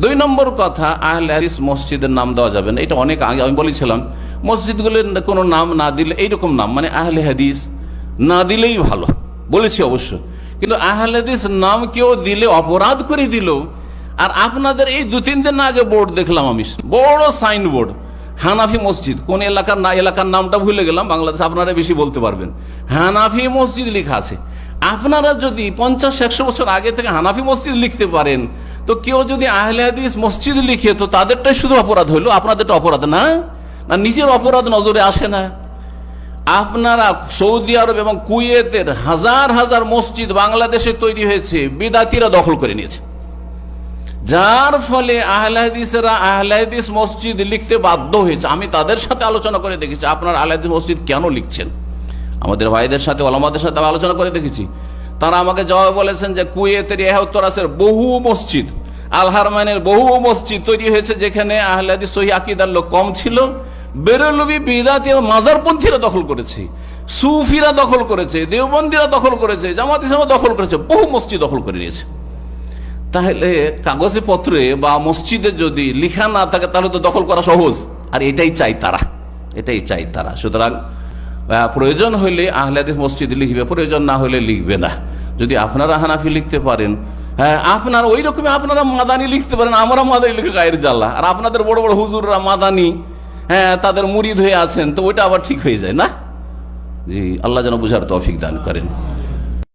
দুই নম্বর কথা, আহলে হাদিস মসজিদের নাম দেওয়া যাবে না। এটা অনেক আগে আমি বলেছিলাম, মসজিদগুলোর কোনো নাম না দিলে এইরকম নাম মানে আহলে হাদিস না দিলেই ভালো। বলেছি অবশ্য। কিন্তু আহলে হাদিস নাম কেউ দিলে, অপরাধ করে দিল, আর আপনাদের এই দু, তিন দিন আগে বোর্ড দেখলাম আমি। বড় সাইন বোর্ড হানাফি মসজিদ। কোন এলাকার না এলাকার নামটা ভুলে গেলাম, বাংলাদেশ আপনারা বেশি বলতে পারবেন। হানাফি মসজিদ লেখা আছে। আপনারা যদি পঞ্চাশ, একশো বছর আগে থেকে হানাফি মসজিদ লিখতে পারেন তো কেউ যদি আহলে হাদিস মসজিদ লিখে, তো তাদেরটাই শুধু অপরাধ হইল। আপনাদেরটা অপরাধ না। না, নিজের অপরাধ নজরে আসে না। আপনারা সৌদি আরব এবং কুয়েতের হাজার হাজার মসজিদ বাংলাদেশে তৈরি হয়েছে, বিদাতিরা দখল করে নিয়েছে। যার ফলে আহলাদিসেরা আহলাদিস মসজিদ লিখতে বাধ্য হয়েছে। আমি তাদের সাথে আলোচনা করে দেখেছি। আপনার আহলাদিস মসজিদ কেন লিখছেন? আমাদের ভাইদের সাথে, ওলামাদের সাথে আলোচনা করে দেখেছি। তারা আমাকে জবাব বলেছেন যে কুয়েতের এহত্তরাসের বহু মসজিদ আলহারমানের বহু মসজিদ তৈরি হয়েছে যেখানে আহলাদি সহি আকিদার লোক কম ছিল। বেরলবি বিদাতি মাজারপন্থীরা দখল করেছে, সুফিরা দখল করেছে, দেওবন্দিরা দখল করেছে, জামাত ইসলামা দখল করেছে, বহু মসজিদ দখল করে নিয়েছে। তাহলে কাগজে পত্রে বা মসজিদে যদি লিখা না থাকে, তাহলে তো দখল করা সহজ। আর এটাই চাই তারা, এটাই চাই তারা। সুতরাং প্রয়োজন হইলে আহলাদিস মসজিদ লিখবে, প্রয়োজন না হলে লিখবে না। যদি আপনারা হানাফি লিখতে পারেন হ্যাঁ আপনার ওই রকমই আপনারা মাদানি লিখতে পারেন, আমরা মাদানি লিখে গায়ের জ্বালা। আর আপনাদের বড় বড় হুজুররা মাদানি হ্যাঁ তাদের মুরিদ হয়ে আছেন, তো ওইটা আবার ঠিক হয়ে যায় না? জি, আল্লাহ যেন বুঝার তৌফিক দান করেন।